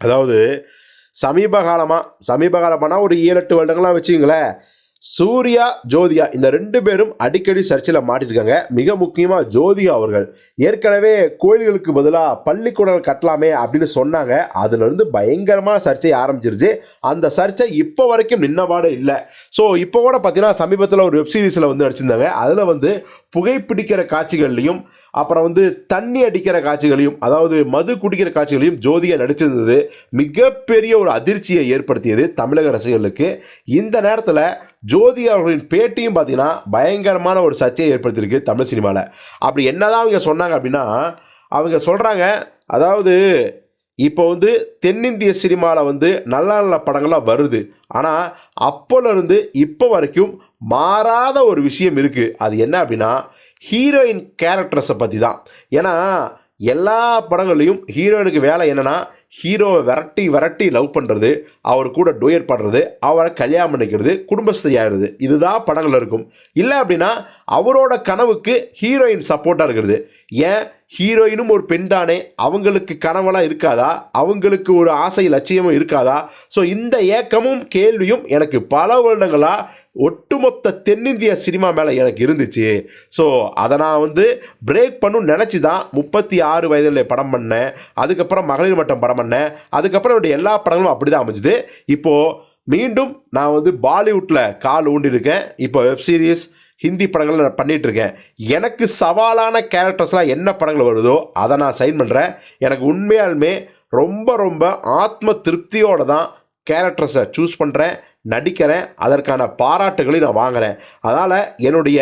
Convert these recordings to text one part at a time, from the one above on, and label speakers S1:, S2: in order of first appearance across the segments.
S1: அதாவது சமீப காலமாக சமீப காலமானால் ஒரு ஏழு எட்டு வருடங்களாக வச்சுங்களேன் சூர்யா ஜோதியா இந்த ரெண்டு பேரும் அடிக்கடி சர்ச்சையில் மாட்டிருக்காங்க. மிக முக்கியமாக ஜோதியா அவர்கள். ஏற்கனவே கோயில்களுக்கு பதிலாக பள்ளிக்கூடங்கள் கட்டலாமே அப்படின்னு சொன்னாங்க. அதுலேருந்து பயங்கரமாக சர்ச்சை ஆரம்பிச்சிருச்சு. அந்த சர்ச்சை இப்போ வரைக்கும் நின்னபாடு இல்லை. ஸோ இப்போ கூட பார்த்தீங்கன்னா சமீபத்தில் ஒரு வெப் சீரிஸில் வந்து நடிச்சிருந்தாங்க. அதில் வந்து புகைப்பிடிக்கிற காட்சிகள்லையும் அப்புறம் வந்து தண்ணி அடிக்கிற காட்சிகளையும் அதாவது மது குடிக்கிற காட்சிகளையும் ஜோதியா நடிச்சிருந்தது. மிகப்பெரிய ஒரு அதிர்ச்சியை ஏற்படுத்தியது தமிழக ரசிகர்களுக்கு. இந்த நேரத்தில் ஜோதி அவர்களின் பேட்டியும் பார்த்தீங்கன்னா பயங்கரமான ஒரு சர்ச்சையை ஏற்படுத்தியிருக்கு தமிழ் சினிமாவில் அப்படி என்னதான் அவங்க சொன்னாங்க அப்படின்னா அவங்க சொல்கிறாங்க அதாவது இப்போ வந்து தென்னிந்திய சினிமாவில் வந்து நல்ல நல்ல படங்கள்லாம் வருது. ஆனால் அப்போலேருந்து இப்போ வரைக்கும் மாறாத ஒரு விஷயம் இருக்குது அது என்ன அப்படின்னா ஹீரோயின் கேரக்டர்ஸை பற்றி தான் ஏன்னா எல்லா படங்கள்லையும் ஹீரோயினுக்கு வேலை என்னென்னா ஹீரோவை விரட்டி விரட்டி லவ் பண்ணுறது அவர் கூட டூயர் பாடுறது அவரை கல்யாணம் பண்ணிக்கிறது குடும்பஸ்திரி ஆயிடுது இதுதான் படங்கள் இருக்கும். இல்லை அப்படின்னா அவரோட கனவுக்கு ஹீரோயின் சப்போர்ட்டாக இருக்கிறது. ஏன்? ஹீரோயினும் ஒரு பெண் தானே அவங்களுக்கு கனவெல்லாம் இருக்காதா? அவங்களுக்கு ஒரு ஆசை லட்சியமும் இருக்காதா? ஸோ இந்த ஏக்கமும் கேள்வியும் எனக்கு பல வருடங்களாக ஒட்டுமொத்த தென்னிந்திய சினிமா மேலே எனக்கு இருந்துச்சு. ஸோ அதை நான் வந்து பிரேக் பண்ணணும்னு நினச்சி தான் முப்பத்தி ஆறு வயதில் படம் பண்ணேன். அதுக்கப்புறம் மகளிர் மட்டம் படம் பண்ணேன். அதுக்கப்புறம் என்னுடைய எல்லா படங்களும் அப்படி தான் அமைஞ்சுது. இப்போது மீண்டும் நான் வந்து பாலிவுட்டில் கால் ஊண்டிருக்கேன். இப்போ வெப் சீரிஸ் ஹிந்தி படங்கள் நான் பண்ணிகிட்ருக்கேன் எனக்கு சவாலான கேரக்டர்ஸ்லாம் என்ன படங்கள் வருதோ அதை நான் சைன் பண்ணுறேன் எனக்கு உண்மையாலுமே ரொம்ப ரொம்ப ஆத்ம திருப்தியோடு தான் கேரக்டர்ஸை சூஸ் பண்ணுறேன் நடிக்கிறேன். அதற்கான பாராட்டுகளை நான் வாங்குறேன். அதனால் என்னுடைய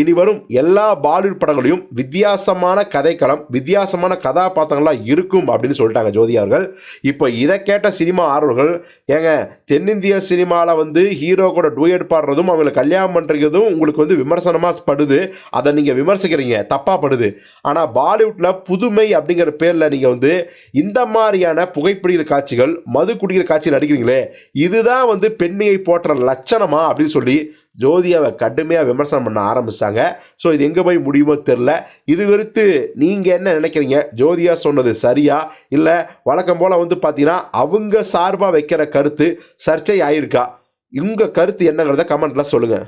S1: இனி வரும் எல்லா பாலிவுட் படங்களையும் வித்தியாசமான கதைக்களம் வித்தியாசமான கதாபாத்திரங்களாக இருக்கும் அப்படின்னு சொல்லிட்டாங்க ஜோதி அவர்கள். இப்போ இதை கேட்ட சினிமா ஆர்வர்கள் ஏங்க தென்னிந்திய சினிமாவில் வந்து ஹீரோ கூட டூயட் பாடுறதும் அவங்களை கல்யாணம் பண்ணுறதும் உங்களுக்கு வந்து விமர்சனமாக படுது. அதை நீங்கள் விமர்சிக்கிறீங்க தப்பாக படுது. ஆனால் பாலிவுட்டில் புதுமை அப்படிங்கிற பேரில் நீங்கள் வந்து இந்த மாதிரியான புகைப்பிடிக்கிற காட்சிகள் மது குடிக்கிற காட்சிகள் நடிக்கிறீங்களே இதுதான் வந்து பெண்மையை போற்ற லட்சணமா அப்படின்னு சொல்லி ஜோதியாவை கடுமையாக விமர்சனம் பண்ண ஆரம்பிச்சிட்டாங்க. ஸோ இது எங்கே போய் முடியுமோ தெரில இது குறித்து நீங்கள் என்ன நினைக்கிறீங்க? ஜோதியா சொன்னது சரியா? இல்லை வழக்கம் போல் வந்து பார்த்தீங்கன்னா அவங்க சார்பாக வைக்கிற கருத்து சர்ச்சை ஆயிருக்கா உங்கள் கருத்து என்னங்கிறத கமெண்ட்டில் சொல்லுங்கள்